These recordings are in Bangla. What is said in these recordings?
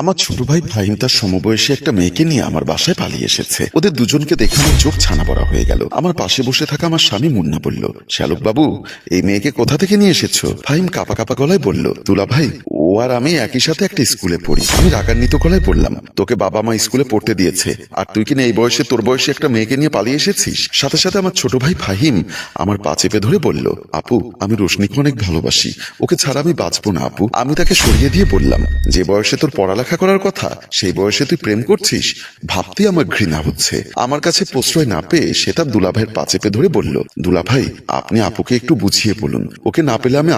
আমার ছোট ভাই ফাহিম তার সমবয়সী একটা মেয়েকে নিয়ে আমার বাসায় পালিয়ে এসেছে। ওদের দুজনকে দেখে আমার চোখ ছানা বড়া হয়ে গেল। আমার পাশে বসে থাকা আমার স্বামী মুন্না বলল, শ্যালক বাবু, এই মেয়েকে কোথা থেকে নিয়ে এসেছ? ফাহিম কাপা কাপা গলায় বলল, তুলা ভাই, ও আর আমি একই সাথে একটা স্কুলে পড়ি। আমি রাগান্বিত গলায় বললাম, তোকে বাবা মা স্কুলে পড়তে দিয়েছে। আর তুই কিনা এই বয়সে তোর বয়সে একটা মেয়েকে নিয়ে পালিয়ে এসেছিস? সাথে সাথে আমার ছোট ভাই ফাহিম আমার পা চেপে ধরে বলল, আপু, আমি রোশনিকে অনেক ভালোবাসি। ওকে ছাড়া আমি বাঁচবো না, আপু। আমি তাকে সরিয়ে দিয়ে বললাম, যে বয়সে তোর পড়ালেখা করার কথা? সেই বয়সে তুই প্রেম করছিস? ভাবতেই আমার ঘৃণা হচ্ছে। আমার কাছে প্রশ্রয় না পেয়ে সেটা দুলাভাইয়ের পা চেপে ধরে বলল, দুলাভাই, আপনি আপুকে একটু বুঝিয়ে বলুন। ওকে না পেলে আমি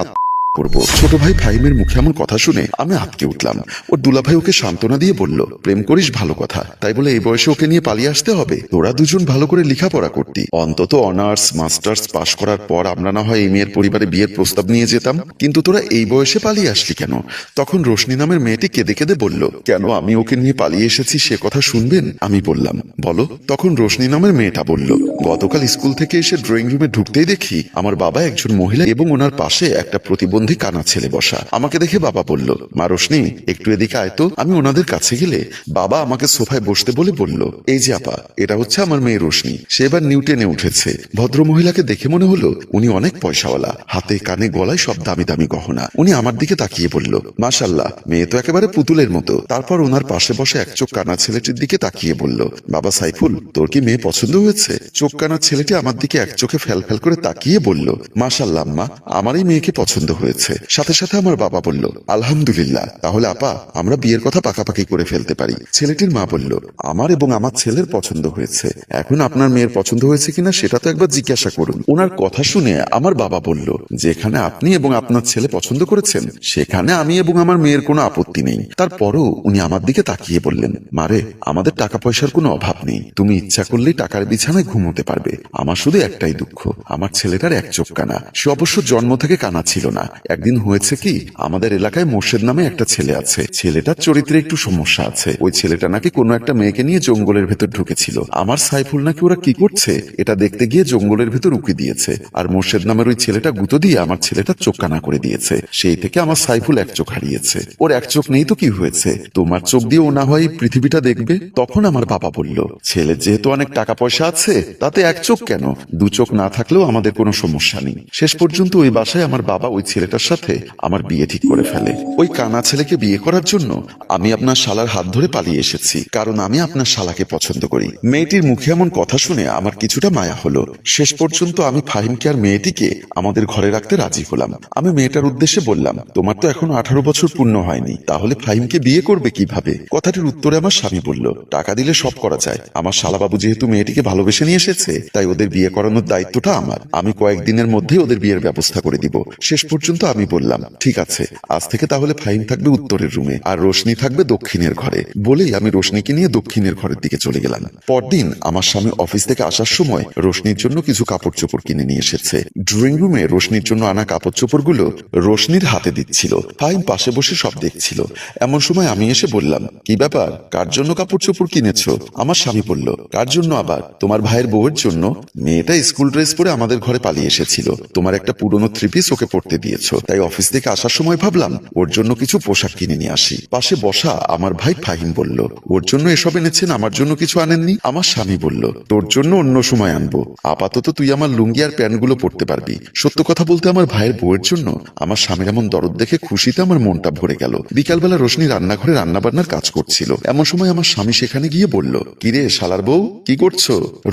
করব। ছোট ভাই ফাহিমের মুখে এমন কথা শুনে আমি আটকে উঠলাম। ওর দুলাভাই ওকে সান্ত্বনা দিয়ে বলল, প্রেম করিস ভালো কথা। তাই বলে এই বয়সে ওকে নিয়ে পালিয়ে আসতে হবে। তোরা দুজন ভালো করে লেখাপড়া করতি। অন্তত অনার্স, মাস্টার্স পাশ করার পর আমরা না হয় এই মেয়ের পরিবারে বিয়ের প্রস্তাব নিয়ে যেতাম। কিন্তু তোরা এই বয়সে পালিয়ে আসলি কেন? তখন রোশনি নামের মেয়েটি কেঁদে কেঁদে বলল, কেন আমি ওকে নিয়ে পালিয়ে এসেছি সে কথা শুনবেন? আমি বললাম, বলো। তখন রোশনি নামের মেয়েটা বলল, গতকাল স্কুল থেকে এসে ড্রয়িং রুমে ঢুকতেই দেখি আমার বাবা একজন মহিলা এবং ওনার পাশে একটা প্রতিবন্ধী কানা ছেলে বসা। আমাকে দেখে বাবা বলল, মা রোশনি, একটু এদিকে আয় তো। আমি ওনাদের কাছে গেলে বাবা আমাকে সোফায় বসতে বলে বলল, এই যে আপা, এটা হচ্ছে আমার মেয়ে রোশনি। সে এবার নিউটেনে উঠেছে। ভদ্র মহিলাকে দেখে মনে হলো উনি অনেক পয়সাওয়ালা। হাতে কানে গলায় সব দামি দামি গহনা। উনি আমার দিকে তাকিয়ে বলল, মাশাল্লাহ, মেয়ে তো একেবারে পুতুলের মতো। তারপর ওনার পাশে বসে এক চোখ কানা ছেলেটির দিকে তাকিয়ে বলল, বাবা সাইফুল, তোর কি মেয়ে পছন্দ হয়েছে? চোখ কানা ছেলেটি আমার দিকে এক চোখে ফেল ফেল করে তাকিয়ে বলল, মাশাল্লাহ, আম্মা আমার এই মেয়েকে পছন্দ হয়েছে। সাথে সাথে আমার বাবা বলল, আলহামদুলিল্লাহ, তাহলে আপা, আমরা বিয়ের কথা পাকাপাকি করে ফেলতে পারি। ছেলেটির মা বলল, আমার এবং আমার ছেলের পছন্দ হয়েছে। এখন আপনার মেয়ের পছন্দ হয়েছে কিনা সেটা তো একবার জিজ্ঞাসা করুন। ওনার কথা শুনে আমার বাবা বলল, যেখানে আপনি এবং আপনার ছেলে পছন্দ করেছেন, সেখানে আমি এবং আমার মেয়ের কোনো আপত্তি নেই। তারপরও উনি আমার দিকে তাকিয়ে বললেন মারে আমাদের টাকা পয়সার কোনো অভাব নেই। তুমি ইচ্ছা করলেই টাকার বিছানায় ঘুমোতে পারবে। আমার শুধু একটাই দুঃখ, আমার ছেলেটার এক চোখ কানা। সে অবশ্য জন্ম থেকে কানা ছিল না। একদিন হয়েছে কি, আমাদের এলাকায় মোর্শেদ নামে একটা ছেলে আছে। ছেলেটার চরিত্রে একটু সমস্যা আছে। ওই ছেলেটা নাকি কোনো একটা মেয়েকে নিয়ে জঙ্গলের ভেতর ঢুকেছিল। আমার সাইফুল নাকি ওরা কি করছে, এটা দেখতে গিয়ে জঙ্গলের ভেতর উকি দিয়েছে। আর মোর্শেদ নামের ওই ছেলেটা গুঁতো দিয়ে আমার ছেলেটা চোখ কানা করে দিয়েছে। সেই থেকে আমার সাইফুল এক চোখ হারিয়েছে। ওর এক চোখ নেই তো কি হয়েছে? তোমার চোখ দিয়ে ও না হয় পৃথিবীটা দেখবে? তখন আমার বাবা বলল ছেলে যেহেতু অনেক টাকা পয়সা আছে, তাতে এক চোখ কেন? দু চোখ না থাকলেও আমাদের কোনো সমস্যা নেই। শেষ পর্যন্ত ওই বাসায় আমার বাবা ওই ছেলেটার সাথে আমার বিয়ে ঠিক করে ফেলে। ওই কানা ছেলেকে বিয়ে করার জন্য আমি আপনার শালার হাত ধরে পালিয়ে এসেছি, কারণ আমি আপনার শালাকে পছন্দ করি। মেয়েটির মুখে এমন কথা শুনে আমার কিছুটা মায়া হলো। শেষ পর্যন্ত আমি ফাহিমকে আর মেয়েটিকে আমাদের ঘরে রাখতে রাজি হলাম। আমি মেয়েটার উদ্দেশ্যে বললাম, তোমার তো এখনও আঠারো বছর পূর্ণ হয়নি, তাহলে ফাহিমকে বিয়ে করবে কীভাবে? কথাটির উত্তরে আমার স্বামী বলল, টাকা দিলে সব করা যায়। আমার শালাবাবু যেহেতু মেয়েটিকে ভালোবেসে নিয়ে এসেছে, তাই ওদের বিয়ে করানোর দায়িত্বটা আমার। আমি কয়েকদিনের মধ্যেই ওদের বিয়ের ব্যবস্থা করে দিব। শেষ পর্যন্ত আমি বললাম, ঠিক আছে, আজ থেকে তাহলে ফাইন থাকবে উত্তরের রুমে আর রোশনি থাকবে দক্ষিণের ঘরে। বলেই আমি রোশনিকে নিয়ে দক্ষিণের ঘরের দিকে চলে গেলাম। পরদিন আমার স্বামী অফিস থেকে আসার সময় রোশনির জন্য কিছু কাপড় চোপড় কিনে নিয়ে এসেছে। ড্রয়িং রুমে রোশনির জন্য আনা কাপড় চোপড়গুলো রোশনির হাতে দিচ্ছিল। ফাইন পাশে বসে সব দেখছিল। এমন সময় আমি এসে বললাম, কি ব্যাপার? কার জন্য কাপড় চোপড় কিনেছো? আমার স্বামী বলল, কার জন্য আবার? তোমার ভাইয়ের বউয়ের জন্য। মেয়েটা স্কুল ড্রেস পরে আমাদের ঘরে পালিয়ে এসেছিল। তোমার একটা পুরনো থ্রি পিস ওকে পড়তে দিয়েছ। তাই অফিস থেকে আসার সময় ভাবলাম, ওর জন্য কিছু পোশাক কিনে নিয়ে আসি। পাশে বসা আমার ভাই ফাহিম বলল, ওর জন্য এসব এনেছেন, আমার জন্য কিছু আনেননি? আমার স্বামী বলল, তোর জন্য অন্য সময় আনব। আপাতত তুই আমার লুঙ্গি আর প্যান্টগুলো পরতে পারবি। সত্য কথা বলতে আমার ভাইয়ের বউয়ের জন্য আমার স্বামীর এমন দরদ দেখে খুশিতে আমার মনটা ভরে গেল। বিকালবেলা রোশনি রান্নাঘরে রান্না বান্নার কাজ করছিল। এমন সময় আমার স্বামী সেখানে গিয়ে বলল কিরে শালার বউ? কি করছ?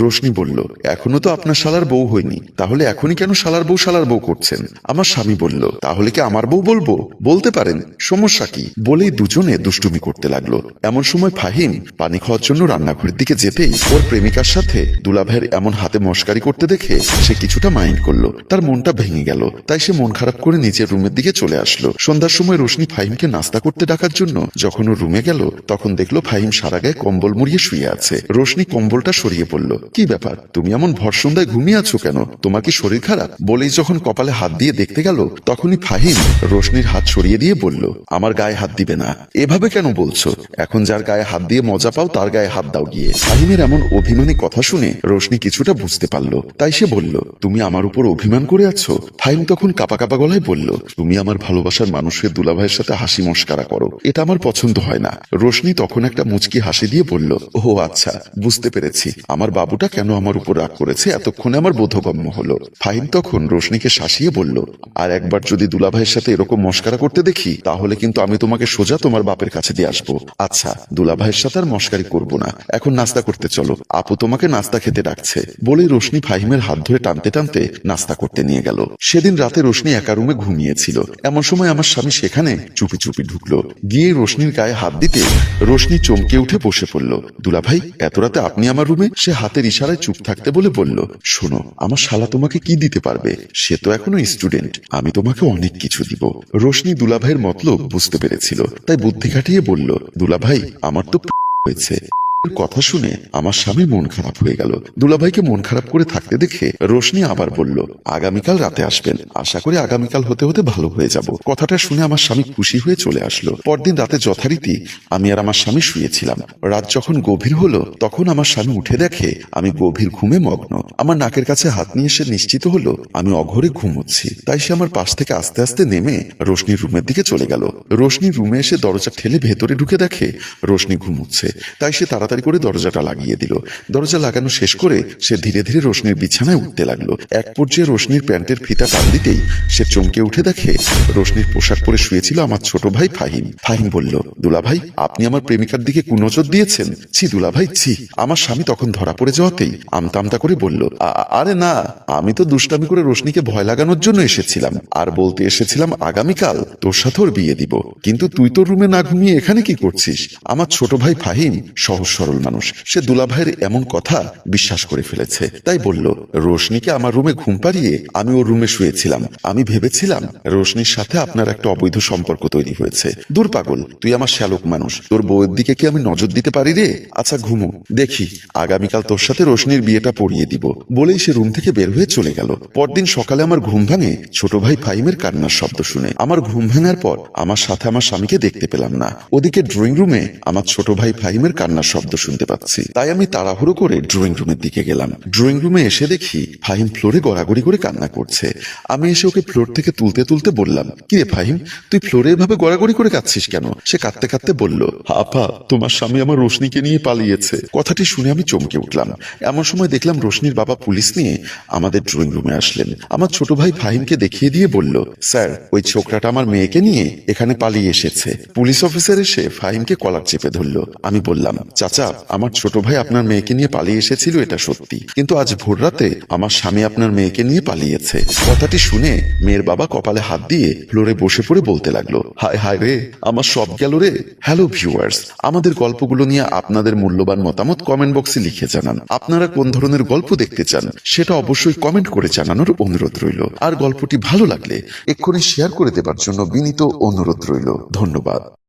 রোশনি বলল, এখনও তো আপনার শালার বউ হয়নি তাহলে এখনই কেন শালার বউ শালার বউ করছেন? আমার স্বামী বলল তাহলে কি আমার বউ বলব? বলতে পারেন, সমস্যা কি? বলেই দুজনে দুষ্টুমি করতে লাগল। এমন সময় ফাহিম পানি খাওয়ার জন্য রান্নাঘরের দিকে যেতেই ওর প্রেমিকার সাথে দুলাভাইয়ের এমন হাতে মস্কারি করতে দেখে সে কিছুটা মাইন্ড করল। তার মনটা ভেঙে গেল, তাই সে মন খারাপ করে নিজের রুমের দিকে চলে আসলো। সন্ধ্যার সময় রোশনি ফাহিমকে নাস্তা করতে ডাকার জন্য যখন ও রুমে গেল, তখন দেখল ফাহিম সারা গায়ে কম্বল মুড়িয়ে শুয়ে আছে। রোশনি কম্বলটা সরিয়ে পড়ল কি ব্যাপার? তুমি এমন ভর সন্ধ্যায় ঘুমিয়ে আছো কেন? তোমার কি শরীর খারাপ? বলেই যখন কপালে হাত দিয়ে দেখতে গেল তখনই ফাহিম রোশনির হাত সরিয়ে দিয়ে বলল, আমার গায়ে হাত দিবে না। এভাবে কেন বলছো? এখন যার গায়ে হাত দিয়ে মজা পাও, তার গায়ে হাত দাও গিয়ে। ফাহিমের এমন অভিমানী কথা শুনে রোশনি কিছুটা বুঝতে পারল। তাই সে বলল, তুমি আমার উপর অভিমান করে আছো? ফাহিম তখন কাপা কাপা গলায় বলল, তুমি আমার ভালোবাসার মানুষের দুলাভাইয়ের সাথে হাসি মস্কারা করো। এটা আমার পছন্দ হয় না। রোশনি তখন একটা মুচকি হাসি দিয়ে বলল ও আচ্ছা বুঝতে পেরেছি। আমার বাবুটা কেন আমার উপর রাগ করেছে? এতক্ষণে আমার বোধগম্য হলো। ফাহিম তখন রোশনিকে শাসিয়ে বলল, আর একবার যদি দুলাভাইয়ের সাথে এরকম মস্কারা করতে দেখি, তাহলে কিন্তু আমি তোমাকে সোজা তোমার বাপের কাছে দিয়ে আসব। আচ্ছা দুলাভাইয়ের সাথে আর মস্কারি করব না। এখন নাস্তা করতে চলো। আপু তোমাকে নাস্তা খেতে ডাকছে। বলেই রোশনি ফাহিমের হাত ধরে টানতে টানতে নাস্তা করতে নিয়ে গেল। সেদিন রাতে রোশনি একা রুমে ঘুমিয়েছিল। এমন সময় আমার স্বামী সেখানে চুপি চুপি ঢুকলো। গিয়ে রোশনির গায়ে হাত দিতে রোশনি চমকে উঠে বসে পড়ল। দুলাভাই, এত রাতে আপনি আমার রুমে? সে হাতের ইশারায় চুপ থাকতে বলে বলল, শোনো, আমার শালা তোমাকে কি দিতে পারবে? সে তো এখনও স্টুডেন্ট আমি তোমাকে অনেক কিছু দিব। রোশনি দুলাভাইয়ের মতলব বুঝতে পেরেছিল। তাই বুদ্ধি খাটিয়ে বলল, দুলাভাই, আমার তো হয়েছে। কথা শুনে আমার স্বামীর মন খারাপ হয়ে গেল। দুলাভাইকে মন খারাপ করে থাকতে দেখে রোশনি আবার বলল, আগামীকাল রাতে আসবেন। আশা করি আগামীকাল হতে হতে ভালো হয়ে যাব। কথাটা শুনে আমার স্বামী খুশি হয়ে চলে আসলো। পরদিন রাতে যথারীতি আমি আর আমার স্বামী শুয়েছিলাম। রাত যখন গভীর হলো, তখন আমার স্বামী উঠে দেখে আমি গভীর ঘুমে মগ্ন। আমার নাকের কাছে হাত নিয়ে এসে নিশ্চিত হলো, আমি অঘরে ঘুমোচ্ছি। তাই সে আমার পাশ থেকে আস্তে আস্তে নেমে রোশনির রুমের দিকে চলে গেল। রোশনির রুমে এসে দরজা ঠেলে ভেতরে ঢুকে দেখে রোশনি ঘুমোচ্ছে। তাই সে তাড়াতাড়ি করে দরজাটা লাগিয়ে দিল। দরজা লাগানো শেষ করে সে ধীরে ধীরে রোশনির বিছানায় উঠতে লাগল। এক পর্যায়ে রোশনির প্যান্টের ফিতা টান দিতেই সে চমকে উঠে দেখে রোশনির পোশাক পরে শুয়েছিল আমার ছোট ভাই ফাহিম। ফাহিম বলল দুলা ভাই আপনি আমার প্রেমিকার দিকে কুনজর দিয়েছেন? ছি দুলা ভাই ছি। আমার স্বামী তখন ধরা পড়ে যাওয়াতেই আমতা আমতা করে বলল, "আ- আ- আরে না, আমি তো দুষ্টামি করে রোশনিকে ভয় লাগানোর জন্য এসেছিলাম। আর বলতে এসেছিলাম, আগামীকাল তোর সাথে ওর বিয়ে দিব। কিন্তু তুই তোর রুমে না ঘুমিয়ে এখানে কি করছিস? আমার ছোট ভাই ফাহিম সহজ সরল মানুষ। সে দুলাভাইয়ের এমন কথা বিশ্বাস করে ফেলেছে। তাই বলল, রোশনিকে আমার রুমে ঘুম পাড়িয়ে আমি ওর রুমে শুয়েছিলাম। আমি ভেবেছিলাম রোশনির সাথে আপনার একটা অবৈধ সম্পর্ক তৈরি হয়েছে। দূর পাগল, তুই আমার শ্যালক মানুষ। তোর বউয়ের দিকে কি আমি নজর দিতে পারি রে? আচ্ছা ঘুমো। দেখি, আগামীকাল তোর সাথে রোশনির বিয়েটা পড়িয়ে দিব। বলেই সে রুম থেকে বের হয়ে চলে গেল। পরদিন সকালে আমার ঘুম ভাঙে ছোট ভাই ফাইমের কান্নার শব্দ শুনে। আমার ঘুম ভাঙার পর আমার সাথে আমার স্বামীকে দেখতে পেলাম না। ওদিকে ড্রয়িং রুমে আমার ছোট ভাই ফাহিমের কান্নার শব্দ শুনতে পাচ্ছি। তাই আমি তাড়াহুড়ো করে ড্রয়িং রুমের দিকে গেলাম। ড্রয়িং রুমে এসে দেখি ফাহিম ফ্লোরে গড়াগড়ি করে কান্না করছে। আমি এসে ওকে ফ্লোর থেকে তুলতে তুলতে বললাম, কিরে ফাহিম, তুই ফ্লোরে এভাবে গড়াগড়ি করে কাঁদছিস কেন? সে কাঁদতে কাঁদতে বলল, আপা, তোমার স্বামী আমার রোশনিকে নিয়ে পালিয়েছে। কথাটি শুনে আমি চমকে উঠলাম। এমন সময় দেখলাম রোশনির বাবা পুলিশ নিয়ে আমাদের ড্রয়িং রুমে আসলেন। আমার ছোট ভাই ফাহিমকে দেখিয়ে দিয়ে বলল, স্যার, ওই ছোকরাটা আমার মেয়েকে নিয়ে এখানে পালিয়ে এসেছে। পুলিশ অফিসার এসে ফাহিমকে কলার চেপে ধরলো। আমি বললাম, চাচা আমার ছোট ভাই আপনার মেয়েকে নিয়ে পালিয়ে এসেছিল, এটা সত্যি। কিন্তু আজ ভোর রাতে আমার স্বামী আপনার মেয়েকে নিয়ে পালিয়েছে। কথাটি শুনে মেয়ের বাবা কপালে হাত দিয়ে ফ্লোরে বসে পড়ে বলতে লাগল, হায় হায় রে, আমার সব গেল রে। হ্যালো ভিউয়ার্স আমাদের গল্পগুলো নিয়ে আপনাদের মূল্যবান মতামত কমেন্ট বক্সে লিখে জানান। আপনারা কোন ধরনের গল্প দেখতে চান, সেটা অবশ্যই কমেন্ট করে জানানোর অনুরোধ রইল। আর গল্পটি ভালো লাগলে এক্ষুনি শেয়ার করে দেবার জন্য বিনীত অনুরোধ রইল। ধন্যবাদ।